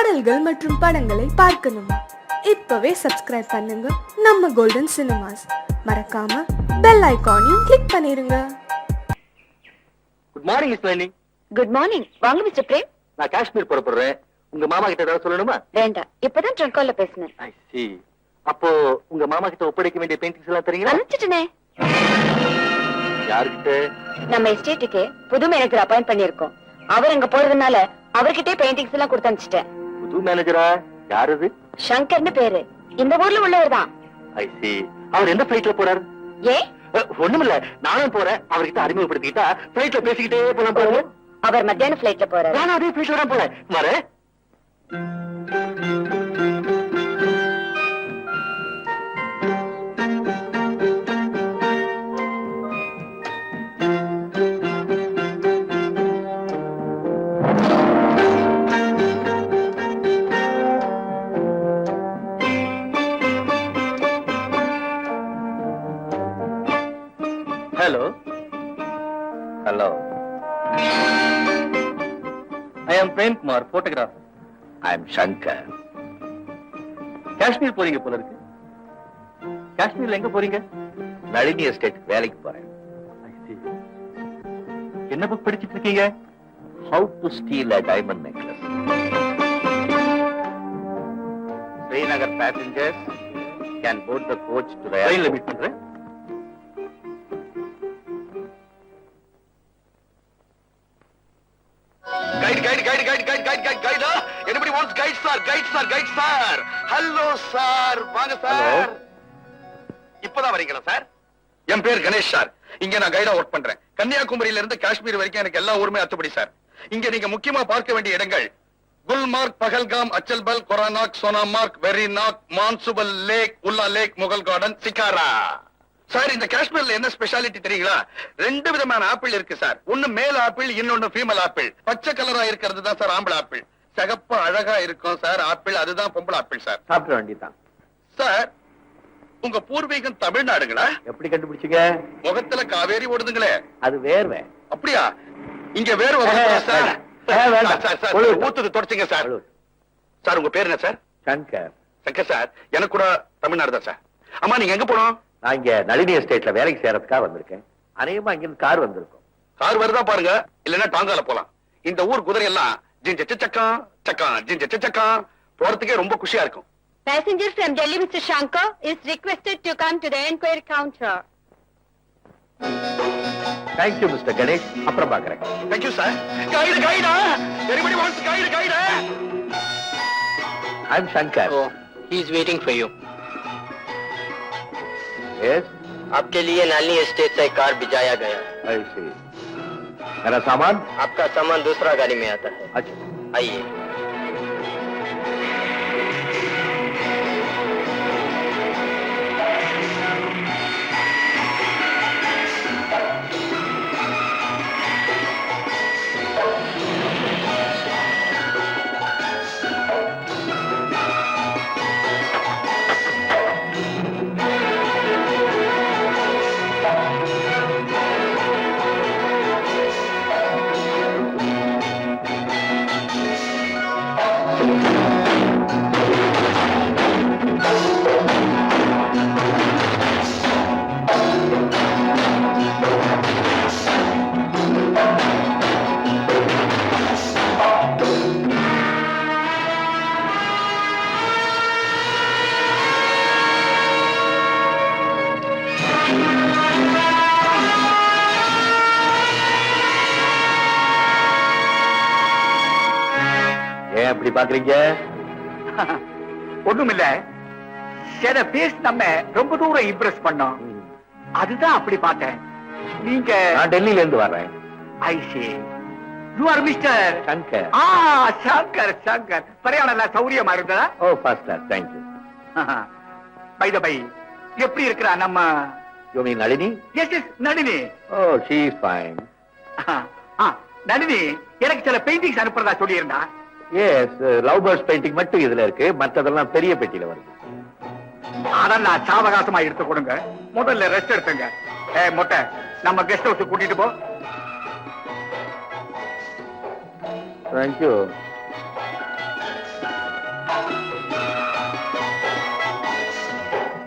பாடல்கள் மற்றும் படங்களை பார்க்கணுமா. இப்பவே சப்ஸ்கிரைப் பண்ணுங்க. நம்ம கோல்டன் சினிமாஸ் மறக்காம பெல் ஐகானையும் கிளிக் பண்ணிருங்க. Good morning miss Nalini good morning வாங்க மிஸ்டர் பிரேம் நான் காஷ்மீர் புறப்படுறேன். உங்க மாமா கிட்ட ஏதாவது சொல்லணுமா? வேண்டாம். இப்பதான் ட்ரங்க் கால்ல பேசினேன். ஐ சி அப்போ உங்க மாமா கிட்ட ஒப்படைக்க வேண்டிய பெயிண்டிங்ஸ் எல்லாம் தெரியுங்களா அனுப்பிச்சிட்டனே. யாருக்கிட்ட? நம்ம எஸ்டேட்டுக்கு புது மேனேஜர் அப்பாயிண்ட் பண்ணிருக்கோம் அவர் அங்க போறதுனால அவர்கிட்டே பெயிண்டிங்ஸ் எல்லாம் கொடுத்து அனுப்பிச்சிட்டேன். புது மேனேஜரா யார் அது சங்கர்னு பேரு. இந்த ஊர்ல உள்ளவர் தான். ஐ சி அவர் எந்த பிளைட்ல போறாரு? ஏ? ஒண்ணுமில்ல. நானும் போறேன். அவர்கிட்ட அறிமுகப்படுத்திக்கிட்டா பிளைட்ல பேசிக்கிட்டே போலாம் பாருங்க அவர் மத்தியான பிளைட்ல போறாரு. நானும் அதே பிளைட்ல தான் போறேன். வரேன் பிரேம்குமார் போட்டோகிராஃபர் ஐ சங்கர் காஷ்மீர் போறீங்க போல இருக்கு. காஷ்மீர்ல எங்க போறீங்க? நளினி எஸ்டேட் வேலைக்கு போறேன். என்ன புக் படிச்சிட்டு இருக்கீங்க? How to steal a diamond necklace Srinagar passengers can board the coach to ரயில்ல மீட் பண்றேன். Guide sir guide sir. Hello sir. வாங்க சார். இப்பதான் வரீங்களா சார்? என் பேர் கணேஷ் சார். இங்க நான் கைடா ஒர்க் பண்றேன். கன்னியாகுமரியில இருந்து காஷ்மீர் வரைக்கும் எனக்கு எல்லா ஊருமே அத்துப்படி சார். இங்க நீங்க முக்கியமா பார்க்க வேண்டிய இடங்கள் Gulmarg Pahalgam Achabal Kokernag Sonamarg Verinag Mansubal lake Wular lake Mughal garden shikara sir இந்த காஷ்மீர்ல என்ன ஸ்பெஷாலிட்டி தெரியுங்களா? ரெண்டு விதமான ஆப்பிள் இருக்கு சார். ஒன்னு மேல் ஆப்பிள் இன்னொன்னு ஃபீமேல் ஆப்பிள். பச்சை கலரா இருக்கிறது தான் சார் ஆம்பளை ஆப்பிள். சிகப்பு அழகா இருக்கும் சார். ஆப்பிள் அதுதான் பொம்பளை ஆப்பிள் சார். சாப்பிட வேண்டியதான் சார் உங்க பூர்வீகம் தமிழ்நாடுங்களா? எப்படி கண்டுபிடிச்சீங்க? முகத்துல காவேரி ஓடுதுங்களே. அது வேர்வை. அப்படியா? இங்க வேற ஒரு சார். ஊத்துது தொடச்சிங்க சார். சார் உங்க பேர் என்ன சார்? சங்கர். சங்கர் சார். எனக்கு கூட தமிழ்நாடு தான் சார். அம்மா நீங்க எங்க போனோம்? நான் இங்க நளினி எஸ்டேட்ல வேலைக்கு சேரதுக்காக வந்திருக்கேன். அநேகமா இங்கிருந்து கார் வந்திருக்கும். கார் வருதா பாருங்க. இல்லன்னா டாங்கால போலாம். இந்த ஊர் குதிரை எல்லாம் ஜிஞ்ச சக்கம் சக்கம் ஜிஞ்ச சக்கம் போறதுக்கே ரொம்ப குஷியா இருக்கும் Passenger from Delhi, Mr. Shankar, is requested to come to the enquiry counter. Thank you mister Ganesh அப்புறம் பாக்குறேன் thank you sir guide கைடா எரிபடி wants guide guide I am Shankar he is waiting for you yes आपके लिए नाली estate से car भिजाया गया ஐ सी मेरा सामान? आपका सामान दूसरा गाड़ी में आता है। अच्छा। आइए। ஏன் அப்படி பாக்குறீங்க ஒண்ணுமில்ல. சில பேஸ் நம்ம ரொம்ப தூரம் இம்ப்ரெஸ் பண்ணோம். அதுதான் அப்படி பார்த்தேன். நீங்க நான் டெல்லியில இருந்து வர்றேன் I see you are mister Shankar. ஆ சங்கர் சங்கர். எல்லாம் சௌரியமா இருந்ததா? ஓ first class thank you by the by எப்படி இருக்கிறா நம்ம you mean Nalini? Yes yes Nalini. Oh she is fine ஆ, நளினி எனக்கு சில பெயிண்டிங்ஸ் அனுப்புறதா சொல்லியிருந்தா. எஸ் லவ் பேர்ட்ஸ் பெயிண்டிங் மட்டும் இதுல இருக்கு. மற்றதெல்லாம் பெரிய பெட்டியில வருது. அதான் நான் சாவகாசமா எடுத்து கொடுங்க. முதல்ல ரெஸ்ட் எடுத்துங்க. ஏ முட்டை நம்ம கெஸ்ட் ஹவுஸ் கூட்டிட்டு போ. தேங்க்யூ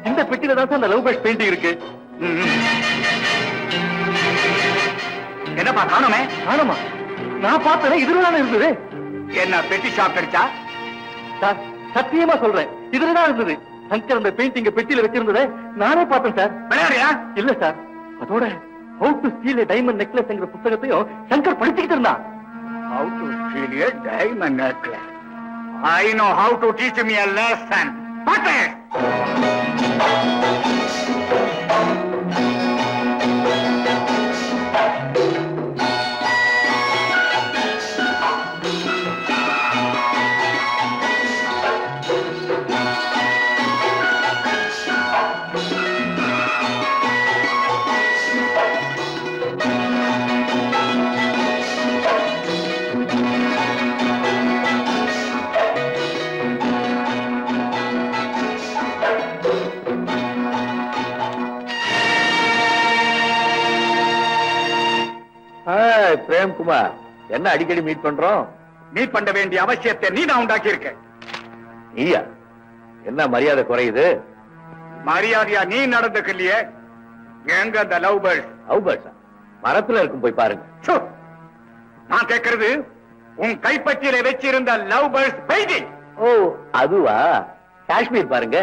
இந்த பெட்டியில தான் அந்த லவ் பேர்ட்ஸ் பெயிண்டிங் இருக்கு. என்னப்பா காணுமே காணுமா நான் பார்த்தேன் இதுல தானே இருந்தது. என்ன பெட்டி ஷாப் அடிச்சா? சார் சத்தியமா சொல்றேன். இதுல தான் இருந்தது. சங்கர் அந்த பெயிண்டிங்க பெட்டியில வச்சிருந்ததை நானே பார்த்தேன் சார். இல்ல சார். அதோட ஹவு டு ஸ்டீல் டைமண்ட் நெக்லஸ்ங்கிற புத்தகத்தையும் சங்கர் படிச்சுக்கிட்டு இருந்தான். How to steal a diamond necklace I know how to teach me a lesson. பார்த்தேன் பிரேம்குமார் என்ன அடிக்கடி மீட் பண்றோம்? மீட் பண்ண வேண்டிய அவசியத்தை நீ தான் உண்டாக்கி இருக்க நீயா? என்ன மரியாதை குறையுது? மரியாதையா நீ நடந்துக்கலையே? எங்க அந்த லவ் பேர்ட் அவுபர்ஸா மரத்துல இருக்கும் போய் பாருங்க! நான் கேட்கிறது உன் கைப்பற்றியில வச்சிருந்த லவ் பேர்ட்ஸ் பெயிண்டிங் ஓ அதுவா? காஷ்மீர் பாருங்க.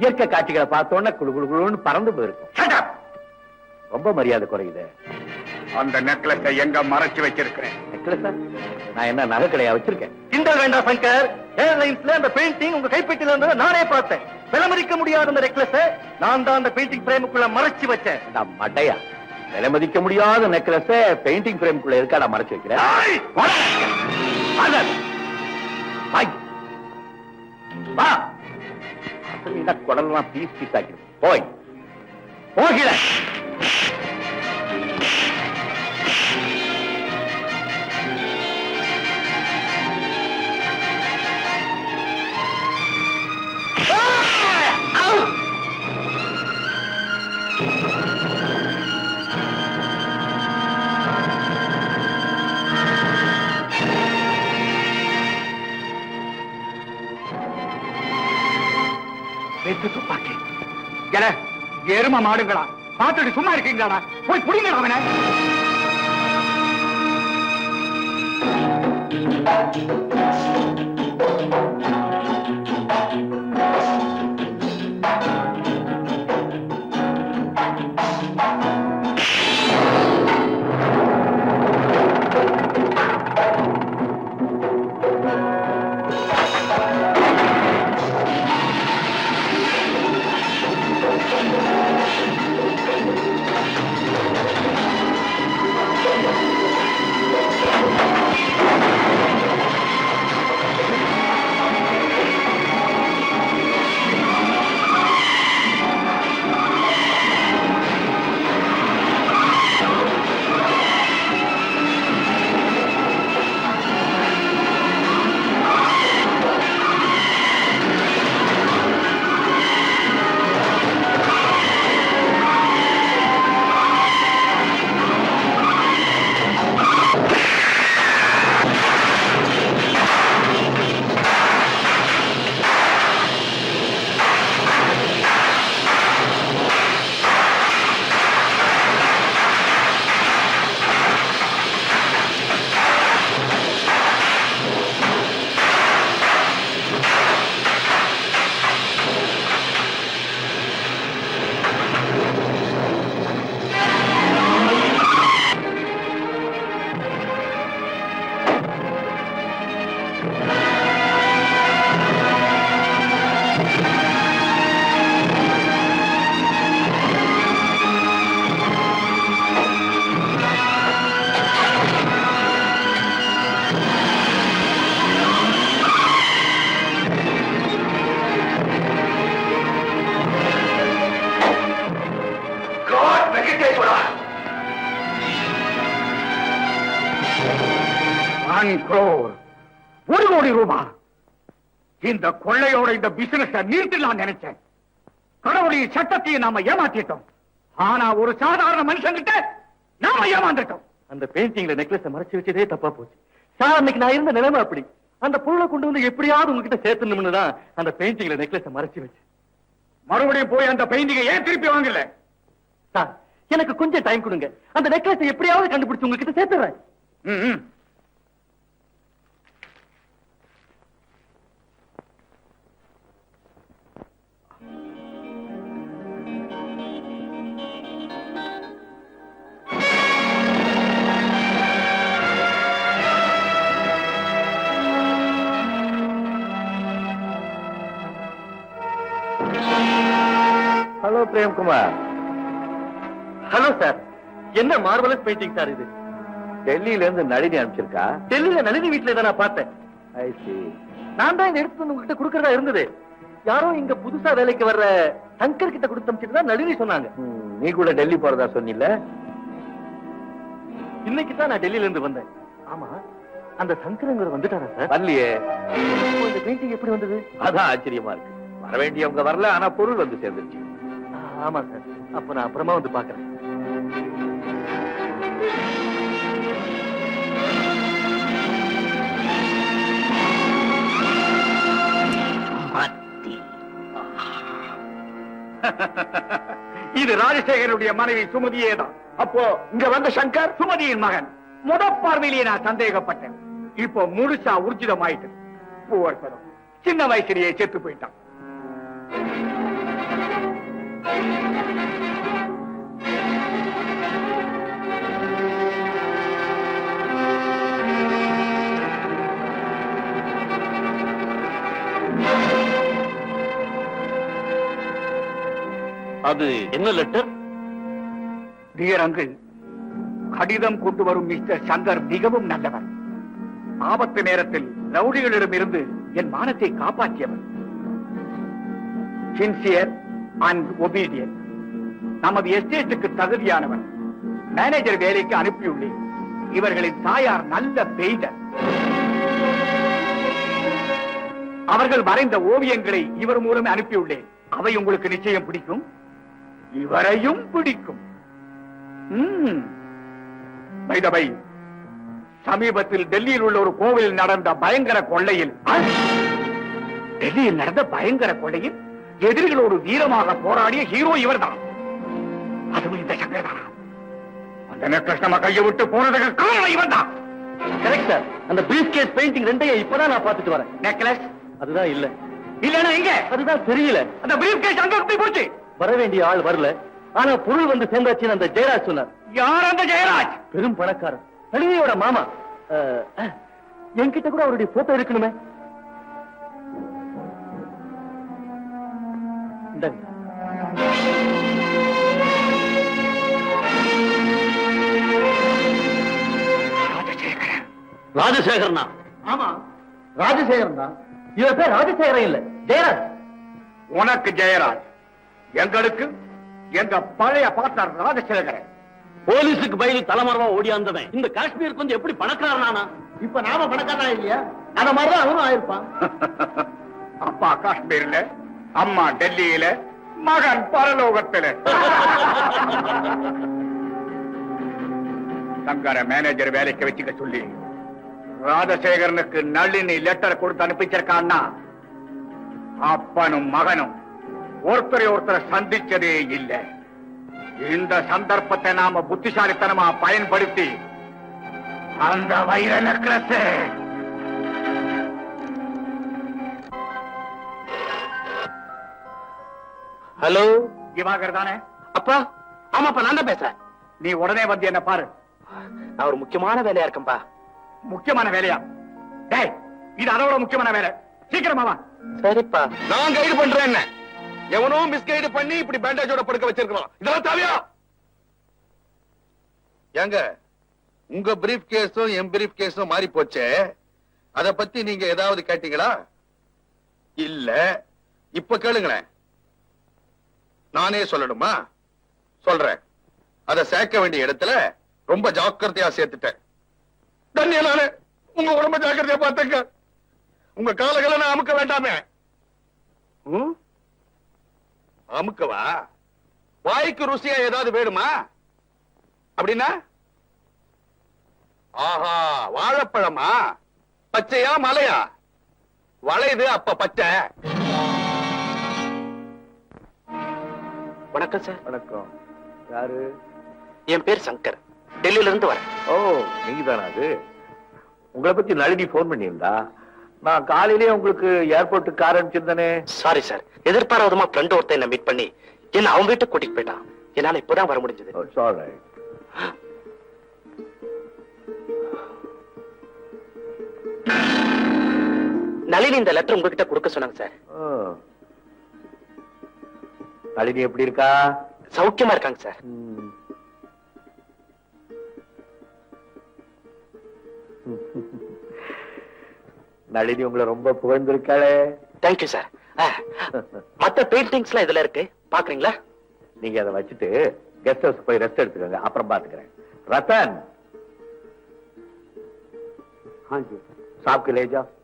இயற்கை காட்சிகளை பார்த்தோன்னே குளு குளு குளுன்னு பறந்து போயிருக்கும். ரொம்ப மரியாதை குறையுது. அந்த நெக்லஸை எங்க மறைச்சு வச்சிருக்கிறேன். நெக்லஸா நான் என்ன நகை கடையா வச்சிருக்கேன்? கிண்டல் வேண்டாம் சங்கர். ஏர்லைன்ஸ்ல அந்த பெயிண்டிங் உங்க கைப்பற்றில இருந்ததை நானே பார்த்தேன். விலமதிக்க முடியாத அந்த நெக்லஸ நான் தான் அந்த பெயிண்டிங் பிரேமுக்குள்ள மறைச்சு வச்சேன். நான் மட்டையா? விலை மதிக்க முடியாத நெக்லஸ பெயிண்டிங் பிரேம்குள்ள இருக்காடா மறைச்சு வைக்கிறேன் குடல்லாம் பீஸ் பீஸ் ஆக்கிடும் போய். போகிற எரும மாடுங்களா? பார்த்துட்டு சும்மா இருக்கீங்களாடா? போய் புடிங்களா அவனை. இந்த கொள்ளையோட இந்த பிசினஸ் நிறுத்தலாம் நினைச்சேன். கடவுளின் சட்டத்தையும் நாம ஏமாத்திட்டோம். ஆனா ஒரு சாதாரண மனுஷங்கிட்ட நாம ஏமாந்துட்டோம். அந்த பெயிண்டிங்ல நெக்லஸ் மறைச்சு வச்சதே தப்பா போச்சு. சார் அன்னைக்கு நான் இருந்த நிலைமை அப்படி. அந்த பொருளை கொண்டு வந்து எப்படியாவது உங்ககிட்ட சேர்த்தணும்னு தான் அந்த பெயிண்டிங்ல நெக்லஸ் மறைச்சு வச்சு மறுபடியும் போய் அந்த பெயிண்டிங்கை ஏன் திருப்பி வாங்கல? சார் எனக்கு கொஞ்சம் டைம் கொடுங்க. அந்த நெக்லஸை எப்படியாவது கண்டுபிடிச்சு உங்ககிட்ட சேர்த்துறேன். பிரேம்குமார். ஹலோ சார் என்ன மார்வலஸ் பெயிண்டிங் சார் இது? டெல்லியில இருந்து நளினி அனுப்பிச்சிருக்கா? டெல்லியில நளினி வீட்டுல இதை நான் பார்த்தேன். நான் தான் இந்த எடுத்து உங்ககிட்ட கொடுக்கறதா இருந்தது. யாரோ இங்க புதுசா வேலைக்கு வர்ற சங்கர் கிட்ட கொடுத்து தான் நளினி சொன்னாங்க. நீ கூட டெல்லி போறதா சொன்னில இன்னைக்கு தான் நான் டெல்லியில இருந்து வந்தேன். ஆமா அந்த சங்கரங்கிற வந்துட்டாரா சார்? வரலையே. இந்த பெயிண்டிங் எப்படி வந்தது? அதான் ஆச்சரியமா இருக்கு. வர வேண்டியவங்க வரல ஆனா பொருள் வந்து சேர்ந்துருச்சு. ஆமா சார். அப்ப நான் அப்புறமா வந்து பாக்குறேன். இது ராஜசேகருடைய மனைவி சுமதியே தான் அப்போ இங்க வந்த சங்கர் சுமதியின் மகன். முத பார்வையிலேயே நான் சந்தேகப்பட்டேன். இப்போ முழுசா ஊர்ஜிதமாயிட்டு பூவர்சனம் சின்ன வயசுலயே செத்து போயிட்டான். அது என்ன லெட்டர்? டியர் அங்கிள் கடிதம் கொண்டு வரும் மிஸ்டர் சங்கர் மிகவும் நல்லவர். ஆபத்து நேரத்தில் ரவுடிகளிடம் இருந்து என் மானத்தை காப்பாற்றியவர். சின்சியர் அண்ட் ஒபீடியன் நமது எஸ்டேட்டுக்கு தகுதியானவன். மேனேஜர் வேலைக்கு அனுப்பியுள்ளேன். இவர்களின் தாயார் நல்ல பெய்டர் அவர்கள் வரைந்த ஓவியங்களை இவர் மூலம் அனுப்பியுள்ளேன். அவை உங்களுக்கு நிச்சயம் பிடிக்கும். இவரையும் பிடிக்கும். ம். சமீபத்தில் டெல்லியில் உள்ள ஒரு கோவில் நடந்த பயங்கர கொள்ளையில் டெல்லியில் நடந்த பயங்கர கொள்ளையில்? எதிரிகளோடு வீரமாக போராடிய ஹீரோ இவர்தான். அதுவும் இந்த சங்கர் தான் அந்த நம்ம கையை விட்டு போனதுக்கு காரணம் இவன் தான் கரெக்ட் சார் அந்த பிரீஃப் கேஸ் பெயிண்டிங் ரெண்டையும் இப்பதான் நான் பார்த்துட்டு வரேன். நெக்லஸ் அதுதான் இல்ல. இல்லன்னா எங்க? அதுதான் தெரியல. அந்த பிரீஃப் கேஸ் அங்க போய் போச்சு? வர வேண்டிய ஆள் வரல. ஆனா பொருள் வந்து சேர்ந்தாச்சுன்னு அந்த ஜெயராஜ் சொன்னார். யார் அந்த ஜெயராஜ்? பெரும் பணக்காரன் நளினியோட மாமா. என்கிட்ட கூட அவருடைய போட்டோ இருக்கணுமே. இந்தாங்க. ராஜசேகரன். ஆமா. ராஜசேகரன் தான் இவன் பேர் ராஜசேகரன் இல்ல ஜெயராஜ். உனக்கு ஜெயராஜ். எங்களுக்கு எங்க பழைய பார்ட்னர் ராஜசேகரன். போலீஸுக்கு பயந்து தலைமறைவா ஓடியாந்தவன். இந்த காஷ்மீருக்கு வந்து எப்படி பணக்காரனானா இப்ப நாம பணக்காரனா இல்லையா? அந்த மாதிரிதான் அவனும் ஆயிருப்பான். அப்பா காஷ்மீர்ல அம்மா டெல்லியில மகன் பரலோகத்துல. சங்கர மேனேஜர் வேலைக்கு வச்சுக்க சொல்லி ராஜசேகரனுக்கு நளினி லெட்டர் கொடுத்து அனுப்பிச்சிருக்கான்னா அப்பனும் மகனும் ஒருத்தரை ஒருத்தரை சந்திச்சதே இல்லை. இந்த சந்தர்ப்பத்தை நாம புத்திசாலித்தனமா பயன்படுத்தி அந்த வைர நெக்லஸ் हेलो திவாகர் தானே? அப்பா ஆமாப்பா நான் தான் பேசுறேன். நீ உடனே வந்து என்ன பாரு. நான் ஒரு முக்கியமான வேலையா இருக்கேன்ப்பா முக்கியமான வேலையா? டேய் இது அதோட முக்கியமான வேலை. சீக்கிரமா வா. சரிப்பா. நான் கைடு பண்றேன் என்ன? எவனோ மிஸ்கைடு பண்ணி இப்படி பேண்டேஜோட படுக்க வச்சிருக்கான் இதெல்லாம் தேவையா? ஏங்க உங்க பிரீஃப் கேஸும் என் பிரீஃப் கேஸும் மாறி போச்சே. அத பத்தி நீங்க ஏதாவது கேட்டீங்களா? இல்ல. இப்ப கேளுங்களேன். நானே சொல்லணுமா? சொல்றேன். அத சேர்க்க வேண்டிய இடத்துல ரொம்ப ஜாக்கிரதையா சேர்த்துட்டேன். உங்க உடம்ப ஜாக்கிரதையா பார்த்துக்க உங்க காலகளை நான் அமுக்க வேண்டாமே. அமுக்கவா? வாய்க்கு ருசியா ஏதாவது வேணுமா? அப்படின்னா? ஆஹா வாழைப்பழமா? பச்சையா மலையா? வளையுது அப்ப பச்சை. வணக்கம் சார் வணக்கம். யாரு? என் பேர் சங்கர். டெல்லியில இருந்து வரேன். ஓ நீங்க தானா அது? உங்களை பத்தி நளினி போன் பண்ணியிருந்தா. நான் காலையிலேயே உங்களுக்கு ஏர்போர்ட்டுக்கு கார் அனுப்பிச்சிருந்தேனே. சாரி சார் எதிர்பாராதமா ஃப்ரெண்ட் ஒருத்தன் என்ன மீட் பண்ணி என்ன அவன் வீட்டுக்கு கூட்டிட்டு போயிட்டான். என்னால இப்பதான் வர முடிஞ்சது. Oh, all right. நளினி இந்த லெட்டர் உங்ககிட்ட கொடுக்க சொன்னாங்க சார் Oh. நளினி எப்படி இருக்கா? சௌக்கியமா இருக்காங்க சார். நளினி உங்களை ரொம்ப புகழ்ந்திருக்காளே. தேங்க்யூ சார் மத்த பெயிண்டிங்ஸ் எல்லாம் இதுல இருக்கு. பாக்குறீங்களா? நீங்க அதை வச்சுட்டு கெஸ்ட் ஹவுஸ் போய் ரெஸ்ட் எடுத்துக்கோங்க. அப்புறம் பாத்துக்கிறேன். ரத்தன். சாப்க்கு லேஜா? ஓ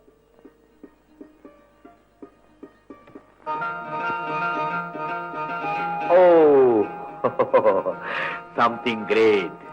Something great.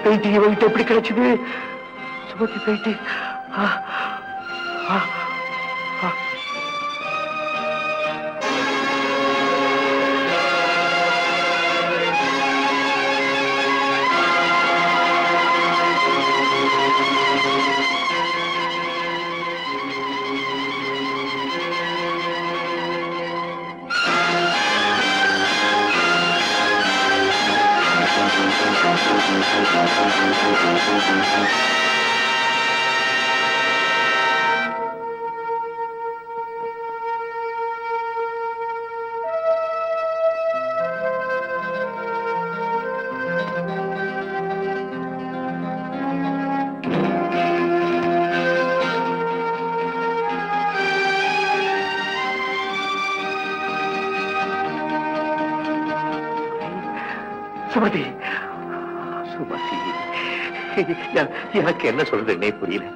சுமதி பெயிண்டிங் இவங்கிட்ட எப்படி கிடைச்சது சுமதி பெயிண்டிங் ஆ, ஆ, சுமதி. சுமதி எனக்கு என்ன சொல்றேன்னே புரியல.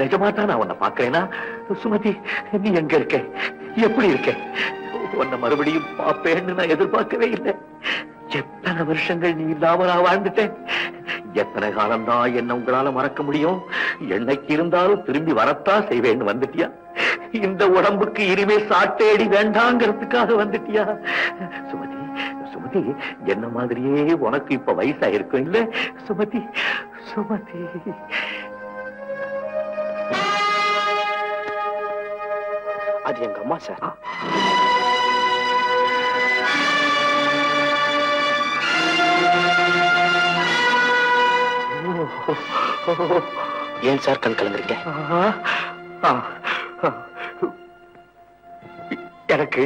நிஜமா தான் நான் உன்னை பாக்குறேனா சுமதி நீ எங்க இருக்க? எப்படி இருக்க? உன்னை மறுபடியும் பாப்பேன்னு நான் எதிர்பார்க்கவே இல்லை. எத்தனை வருஷங்கள் நீ இல்லாம நான் வாழ்ந்துட்டேன்? எத்தனை காலம்தான் என்ன உங்களால மறக்க முடியும்? என்னைக்கு இருந்தாலும் திரும்பி வரத்தான் செய்வேன்னு வந்துட்டியா? இந்த உடம்புக்கு இனிமே சாட்டேடி வேண்டாங்கிறதுக்காக வந்துட்டியா? சுமதி என்ன மாதிரியே உனக்கு இப்ப வயசாயிருக்கும்? இல்ல சுமதி சுமதி. அது எங்க அம்மா சார். ஏன் சார் கண் கலங்குறீங்க. எனக்கு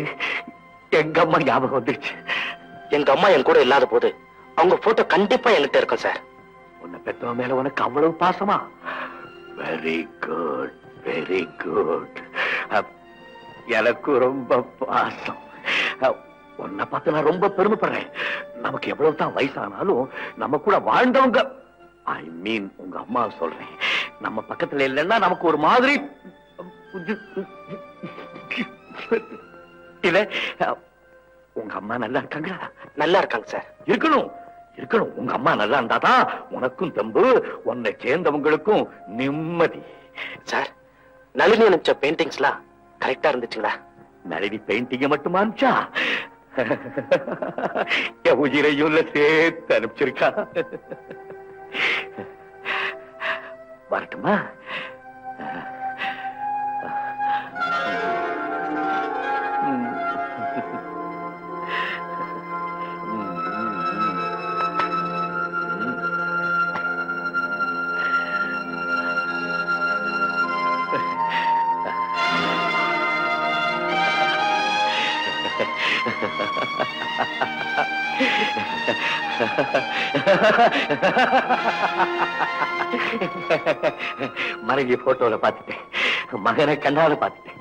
எங்க அம்மா ஞாபகம் வந்துருச்சு. எங்க அம்மா என் கூட இல்லாத போது அவங்க போட்டோ கண்டிப்பா என்கிட்ட இருக்கும் சார் உன்னை பெத்தவன் மேல உனக்கு அவ்வளவு பாசமா? வெரி குட் வெரி குட் எனக்கு ரொம்ப பாசம். உன்னை பார்த்து நான் ரொம்ப பெருமைப்படுறேன். நமக்கு எவ்வளவு தான் வயசானாலும் நம்ம கூட வாழ்ந்தவங்க ஐ மீன் உங்க அம்மா சொல்றேன். நம்ம பக்கத்துல இல்லைன்னா நமக்கு ஒரு மாதிரி இல்ல உங்க அம்மா நல்லா இருக்காங்களா நல்லா இருக்காங்க சார். இருக்கணும். இருக்கணும். உங்க அம்மா நல்லா இருந்தாதான் உனக்கும் தெம்பு உன்னை சேர்ந்தவங்களுக்கும் நிம்மதி. சார் நளினி அனுப்பிச்ச பெயிண்டிங்ஸ்லாம் கரெக்டா இருந்துச்சுங்களா? நளினி பெயிண்டிங்க மட்டுமா அனுப்பிச்சா? என் உயிரையும் சேர்த்து அனுப்பிச்சிருக்கா. வரட்டுமா? மனைவி போட்டோல பார்த்துட்டேன். மகனை கண்ணால பார்த்துட்டேன்.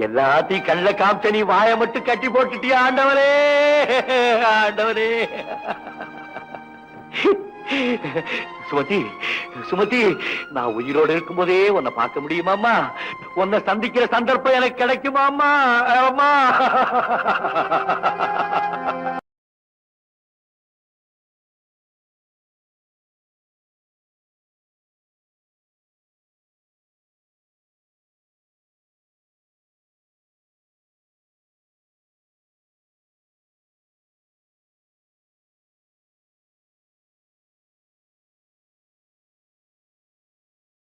எல்லாத்தையும் கல்ல காமிச்ச நீ வாயை மட்டும் கட்டி போட்டுட்டியா ஆண்டவரே? ஆண்டவரே. சுமதி சுமதி நான் உயிரோட இருக்கும்போதே உன்னை பார்க்க முடியுமாமா உன்னை சந்திக்கிற சந்தர்ப்பம் எனக்கு கிடைக்குமாம்மா? அம்மா.